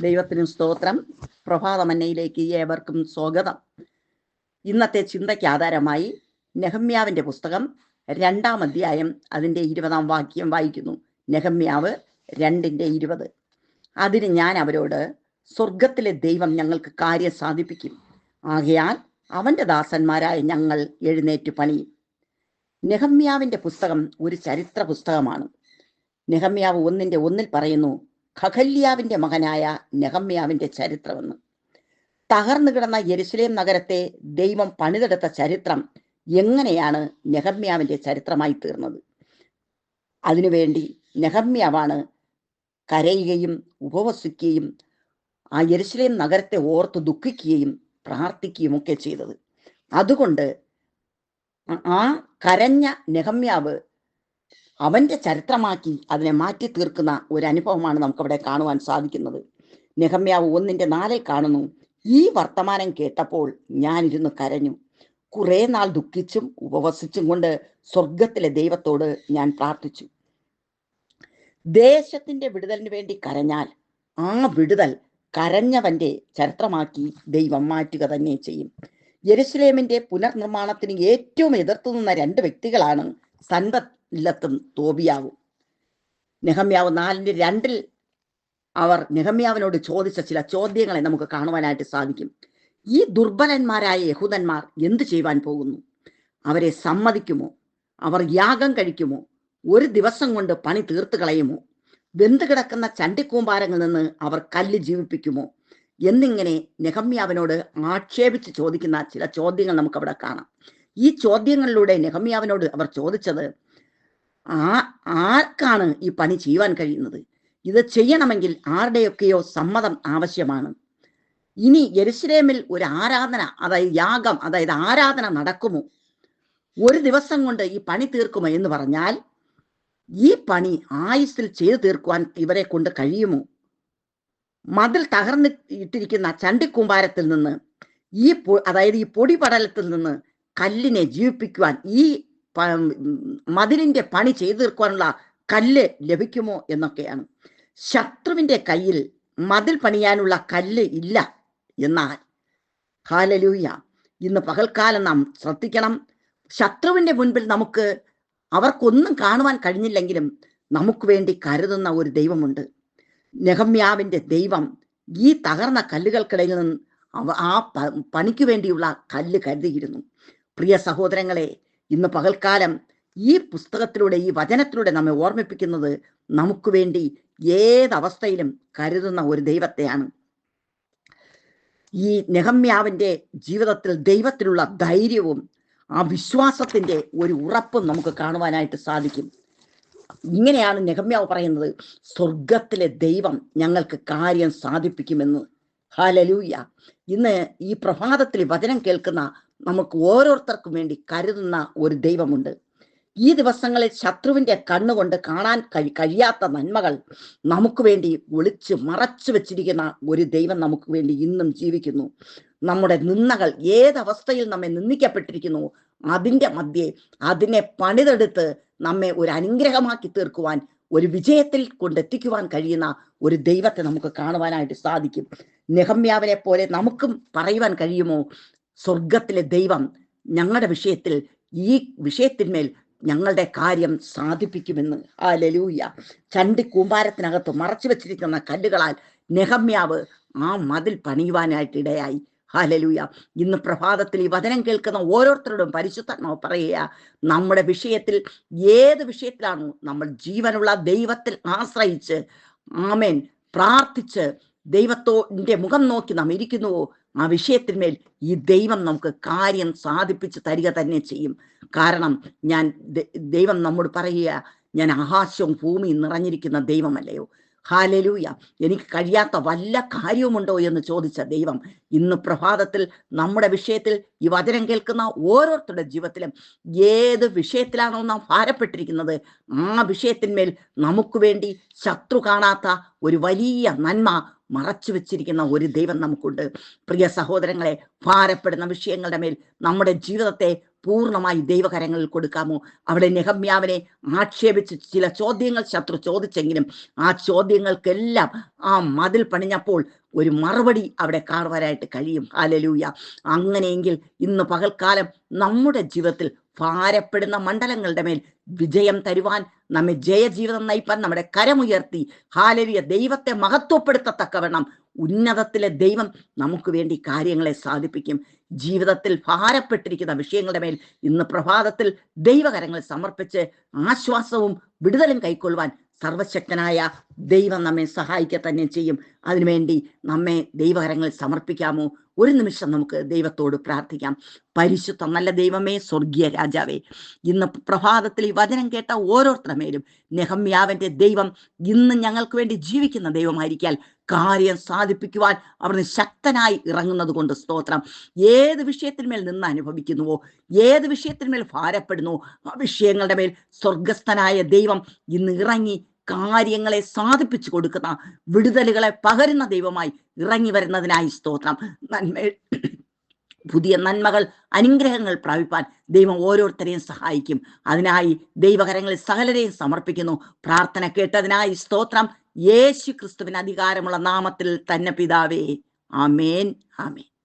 ദൈവത്തിന് സ്തോത്രം. പ്രഭാതമന്നയിലേക്ക് ഏവർക്കും സ്വാഗതം. ഇന്നത്തെ ചിന്തയ്ക്ക് ആധാരമായി നെഹമ്യാവിന്റെ പുസ്തകം രണ്ടാം അധ്യായം അതിന്റെ ഇരുപതാം വാക്യം വായിക്കുന്നു. നെഹമ്യാവ് രണ്ടിന്റെ ഇരുപത്. അതിന് ഞാൻ അവരോട് സ്വർഗത്തിലെ ദൈവം ഞങ്ങൾക്ക് കാര്യം സാധിപ്പിക്കും. ആകയാൽ അവന്റെ ദാസന്മാരായ ഞങ്ങൾ എഴുന്നേറ്റ് പണിയും. നെഹമ്യാവിന്റെ പുസ്തകം ഒരു ചരിത്ര പുസ്തകമാണ്. നെഹമ്യാവ് ഒന്നിന്റെ ഒന്നിൽ പറയുന്നു ഖഖല്യാവിന്റെ മകനായ നെഹമ്യാവിന്റെ ചരിത്രമെന്ന്. തകർന്നു കിടന്ന യെരുസലേം നഗരത്തെ ദൈവം പണിതെടുത്ത ചരിത്രം എങ്ങനെയാണ് നെഹമ്യാവിന്റെ ചരിത്രമായി തീർന്നത്? അതിനുവേണ്ടി നെഹമ്യാവാണ് കരയുകയും ഉപവസിക്കുകയും ആ യെരുസലേം നഗരത്തെ ഓർത്ത് ദുഃഖിക്കുകയും പ്രാർത്ഥിക്കുകയും ഒക്കെ ചെയ്തത്. അതുകൊണ്ട് ആ കരഞ്ഞ നെഹമ്യാവ് അവന്റെ ചരിത്രമാക്കി അതിനെ മാറ്റി തീർക്കുന്ന ഒരു അനുഭവമാണ് നമുക്കവിടെ കാണുവാൻ സാധിക്കുന്നത്. നെഹമ്യാവ് ഒന്നിന്റെ നാലിൽ കാണുന്നു ഈ വർത്തമാനം കേട്ടപ്പോൾ ഞാനിരുന്ന് കരഞ്ഞു. കുറേ നാൾ ദുഃഖിച്ചും ഉപവസിച്ചും കൊണ്ട് സ്വർഗത്തിലെ ദൈവത്തോട് ഞാൻ പ്രാർത്ഥിച്ചു. ദേശത്തിന്റെ വിടുതലിന് വേണ്ടി കരഞ്ഞാൽ ആ വിടുതൽ കരഞ്ഞവന്റെ ചരിത്രമാക്കി ദൈവം മാറ്റുക തന്നെ ചെയ്യും. യെരുസലേമിന്റെ പുനർനിർമ്മാണത്തിന് ഏറ്റവും എതിർത്തു നിന്ന രണ്ട് വ്യക്തികളാണ് സൻബല്ലത്തും തോബിയാവും. നെഹമ്യാവ് നാലിന്റെ രണ്ടിൽ അവർ നെഹമ്യാവിനോട് ചോദിച്ച ചില ചോദ്യങ്ങളെ നമുക്ക് കാണുവാനായിട്ട് സാധിക്കും. ഈ ദുർബലന്മാരായ യഹൂദന്മാർ എന്തു ചെയ്യുവാൻ പോകുന്നു? അവരെ സമ്മതിക്കുമോ? അവർ യാഗം കഴിക്കുമോ? ഒരു ദിവസം കൊണ്ട് പണി തീർത്തു കളയുമോ? വെന്ത് കിടക്കുന്ന ചണ്ടിക്കൂമ്പാരങ്ങളിൽ നിന്ന് അവർ കല്ല് ജീവിപ്പിക്കുമോ? എന്നിങ്ങനെ നെഹമ്യാവിനോട് ആക്ഷേപിച്ച് ചോദിക്കുന്ന ചില ചോദ്യങ്ങൾ നമുക്കവിടെ കാണാം. ഈ ചോദ്യങ്ങളിലൂടെ നെഹമ്യാവിനോട് അവർ ചോദിച്ചത് ആ ആർക്കാണ് ഈ പണി ചെയ്യുവാൻ കഴിയുന്നത്? ഇത് ചെയ്യണമെങ്കിൽ ആരുടെയൊക്കെയോ സമ്മതം ആവശ്യമാണ്. ഇനി യെരുസലേമിൽ ഒരു ആരാധന അതായത് യാഗം അതായത് ആരാധന നടക്കുമോ? ഒരു ദിവസം കൊണ്ട് ഈ പണി തീർക്കുമോ എന്ന് പറഞ്ഞാൽ ഈ പണി ആയുസ്സിൽ ചെയ്തു തീർക്കുവാൻ ഇവരെ കൊണ്ട് കഴിയുമോ? മതിൽ തകർന്ന് ഇട്ടിരിക്കുന്ന ചണ്ടിക്കൂമ്പാരത്തിൽ നിന്ന് ഈ അതായത് ഈ പൊടിപടലത്തിൽ നിന്ന് കല്ലിനെ ജീവിപ്പിക്കുവാൻ ഈ മതിലിന്റെ പണി ചെയ്തു തീർക്കുവാനുള്ള കല്ല് ലഭിക്കുമോ എന്നൊക്കെയാണ്. ശത്രുവിന്റെ കയ്യിൽ മതിൽ പണിയാനുള്ള കല്ല് ഇല്ല എന്നാൽ. ഹാലലൂയ ഇന്ന് പകൽക്കാലം നാം ശ്രദ്ധിക്കണം. ശത്രുവിന്റെ മുൻപിൽ നമുക്ക് അവർക്കൊന്നും കാണുവാൻ കഴിഞ്ഞില്ലെങ്കിലും നമുക്ക് വേണ്ടി കരുതുന്ന ഒരു ദൈവമുണ്ട്. നെഹമ്യാവിന്റെ ദൈവം ഈ തകർന്ന കല്ലുകൾക്കിടയിൽ നിന്ന് ആ പണിക്ക് വേണ്ടിയുള്ള കല്ല് കരുതിയിരുന്നു. പ്രിയ സഹോദരങ്ങളെ ഇന്ന് പകൽക്കാലം ഈ പുസ്തകത്തിലൂടെ ഈ വചനത്തിലൂടെ നമ്മെ ഓർമ്മിപ്പിക്കുന്നത് നമുക്ക് വേണ്ടി ഏതവസ്ഥയിലും കരുതുന്ന ഒരു ദൈവത്തെയാണ്. ഈ നെഹമ്യാവിന്റെ ജീവിതത്തിൽ ദൈവത്തിലുള്ള ധൈര്യവും ആ വിശ്വാസത്തിന്റെ ഒരു ഉറപ്പും നമുക്ക് കാണുവാനായിട്ട് സാധിക്കും. ഇങ്ങനെയാണ് നെഹമ്യാവ് പറയുന്നത് സ്വർഗത്തിലെ ദൈവം ഞങ്ങൾക്ക് കാര്യം സാധിപ്പിക്കുമെന്ന്. ഹാലലൂയ ഇന്ന് ഈ പ്രഭാതത്തിൽ വചനം കേൾക്കുന്ന നമുക്ക് ഓരോരുത്തർക്കും വേണ്ടി കരുതുന്ന ഒരു ദൈവമുണ്ട്. ഈ ദിവസങ്ങളിൽ ശത്രുവിന്റെ കണ്ണുകൊണ്ട് കാണാൻ കഴി കഴിയാത്ത നന്മകൾ നമുക്ക് വേണ്ടി ഒളിച്ച് മറച്ചു വെച്ചിരിക്കുന്ന ഒരു ദൈവം നമുക്ക് വേണ്ടി ഇന്നും ജീവിക്കുന്നു. നമ്മുടെ നിന്നകൾ ഏതവസ്ഥയിൽ നമ്മെ നിന്ദിക്കപ്പെട്ടിരിക്കുന്നു അതിന്റെ മധ്യേ അതിനെ പണിതെടുത്ത് നമ്മെ ഒരു അനുഗ്രഹമാക്കി തീർക്കുവാൻ ഒരു വിജയത്തിൽ കൊണ്ടെത്തിക്കുവാൻ കഴിയുന്ന ഒരു ദൈവത്തെ നമുക്ക് കാണുവാനായിട്ട് സാധിക്കും. നെഹമ്യാവിനെ പോലെ നമുക്കും പറയുവാൻ കഴിയുമോ? സ്വർഗത്തിലെ ദൈവം ഞങ്ങളുടെ വിഷയത്തിൽ ഈ വിഷയത്തിന്മേൽ ഞങ്ങളുടെ കാര്യം സാധിപ്പിക്കുമെന്ന്. ആ ലലൂയ ചണ്ടി കൂമ്പാരത്തിനകത്ത് മറച്ചു വെച്ചിരിക്കുന്ന കല്ലുകളാൽ നെഹമ്യാവ് ആ മതിൽ പണിയുവാനായിട്ട് ഇടയായി. ഹാലലൂയ ഇന്ന് പ്രഭാതത്തിൽ ഈ വചനം കേൾക്കുന്ന ഓരോരുത്തരോടും പരിശുദ്ധാത്മാവ് പറയുക നമ്മുടെ വിഷയത്തിൽ ഏത് വിഷയത്തിലാണോ നമ്മൾ ജീവനുള്ള ദൈവത്തിൽ ആശ്രയിച്ച് ആമേൻ പ്രാർത്ഥിച്ച് ദൈവത്തോന്റെ മുഖം നോക്കി നാം ഇരിക്കുന്നുവോ ആ വിഷയത്തിന്മേൽ ഈ ദൈവം നമുക്ക് കാര്യം സാധിപ്പിച്ച് തരിക തന്നെ ചെയ്യും. കാരണം ഞാൻ ദൈവം നമ്മോട് പറയുക ഞാൻ ആകാശവും ഭൂമിയും നിറഞ്ഞിരിക്കുന്ന ദൈവമല്ലയോ. ഹാലലൂയ. എനിക്ക് കഴിയാത്ത വല്ല കാര്യവുമുണ്ടോ എന്ന് ചോദിച്ച ദൈവം ഇന്ന് പ്രഭാതത്തിൽ നമ്മുടെ വിഷയത്തിൽ ഈ വചനം കേൾക്കുന്ന ഓരോരുത്തരുടെ ജീവിതത്തിലും ഏത് വിഷയത്തിലാണോ നാം ഭാരപ്പെട്ടിരിക്കുന്നത് ആ വിഷയത്തിന്മേൽ നമുക്ക് വേണ്ടി ശത്രു കാണാത്ത ഒരു വലിയ നന്മ മറച്ചു വെച്ചിരിക്കുന്ന ഒരു ദൈവം നമുക്കുണ്ട്. പ്രിയ സഹോദരങ്ങളെ ഭാരപ്പെടുന്ന വിഷയങ്ങളുടെ മേൽ നമ്മുടെ ജീവിതത്തെ പൂർണമായി ദൈവകരങ്ങളിൽ കൊടുക്കാമോ? അവിടെ നെഹമ്യാവിനെ ആക്ഷേപിച്ച് ചില ചോദ്യങ്ങൾ ശത്രു ചോദിച്ചെങ്കിലും ആ ചോദ്യങ്ങൾക്കെല്ലാം ആ മതിൽ പണിഞ്ഞപ്പോൾ ഒരു മറുപടി അവിടെ കാണുവാനായിട്ട് കഴിയും. ഹാലലൂയ അങ്ങനെയെങ്കിൽ ഇന്ന് പകൽക്കാലം നമ്മുടെ ജീവിതത്തിൽ ഭാരപ്പെടുന്ന മണ്ഡലങ്ങളുടെ മേൽ വിജയം തരുവാൻ നമ്മെ ജയജീവിതം നയിപ്പാൻ നമ്മുടെ കരമുയർത്തി. ഹാലലിയ. ദൈവത്തെ മഹത്വപ്പെടുത്തത്തക്കവണ്ണം ഉന്നതത്തിലെ ദൈവം നമുക്ക് വേണ്ടി കാര്യങ്ങളെ സാധിപ്പിക്കും. ജീവിതത്തിൽ ഭാരപ്പെട്ടിരിക്കുന്ന വിഷയങ്ങളുടെ മേൽ ഇന്ന് പ്രഭാതത്തിൽ ദൈവകരങ്ങൾ സമർപ്പിച്ച് ആശ്വാസവും വിടുതലും കൈക്കൊള്ളുവാൻ സർവശക്തനായ ദൈവം നമ്മെ സഹായിക്കുക തന്നെ ചെയ്യും. അതിനുവേണ്ടി നമ്മെ ദൈവകരങ്ങൾ സമർപ്പിക്കാമോ? ഒരു നിമിഷം നമുക്ക് ദൈവത്തോട് പ്രാർത്ഥിക്കാം. പരിശുദ്ധ നല്ല ദൈവമേ സ്വർഗീയ രാജാവേ ഇന്ന് പ്രഭാതത്തിൽ ഈ വചനം കേട്ട ഓരോരുത്തരുടെ മേലും നെഹമ്യാവിന്റെ ദൈവം ഇന്ന് ഞങ്ങൾക്ക് വേണ്ടി ജീവിക്കുന്ന ദൈവമായിരിക്കാൽ കാര്യം സാധിപ്പിക്കുവാൻ അവിടുന്ന് ശക്തനായി ഇറങ്ങുന്നത് കൊണ്ട് സ്തോത്രം. ഏത് വിഷയത്തിന്മേൽ നിന്ന് അനുഭവിക്കുന്നുവോ ഏത് വിഷയത്തിന്മേൽ ഭാരപ്പെടുന്നുവോ ആ വിഷയങ്ങളുടെ മേൽ സ്വർഗസ്ഥനായ ദൈവം ഇന്ന് ഇറങ്ങി കാര്യങ്ങളെ സാധിപ്പിച്ചു കൊടുക്കുന്ന വിടുതലുകളെ പകരുന്ന ദൈവമായി ഇറങ്ങി വരുന്നതിനായി സ്തോത്രം. നന്മ പുതിയ നന്മകൾ അനുഗ്രഹങ്ങൾ പ്രാപിപ്പാൻ ദൈവം ഓരോരുത്തരെയും സഹായിക്കും. അതിനായി ദൈവകരങ്ങളിൽ സകലരെയും സമർപ്പിക്കുന്നു. പ്രാർത്ഥന കേട്ടതിനായി സ്തോത്രം. യേശു ക്രിസ്തുവിന് അധികാരമുള്ള നാമത്തിൽ തന്നെ പിതാവേ. ആമേൻ ആമേൻ.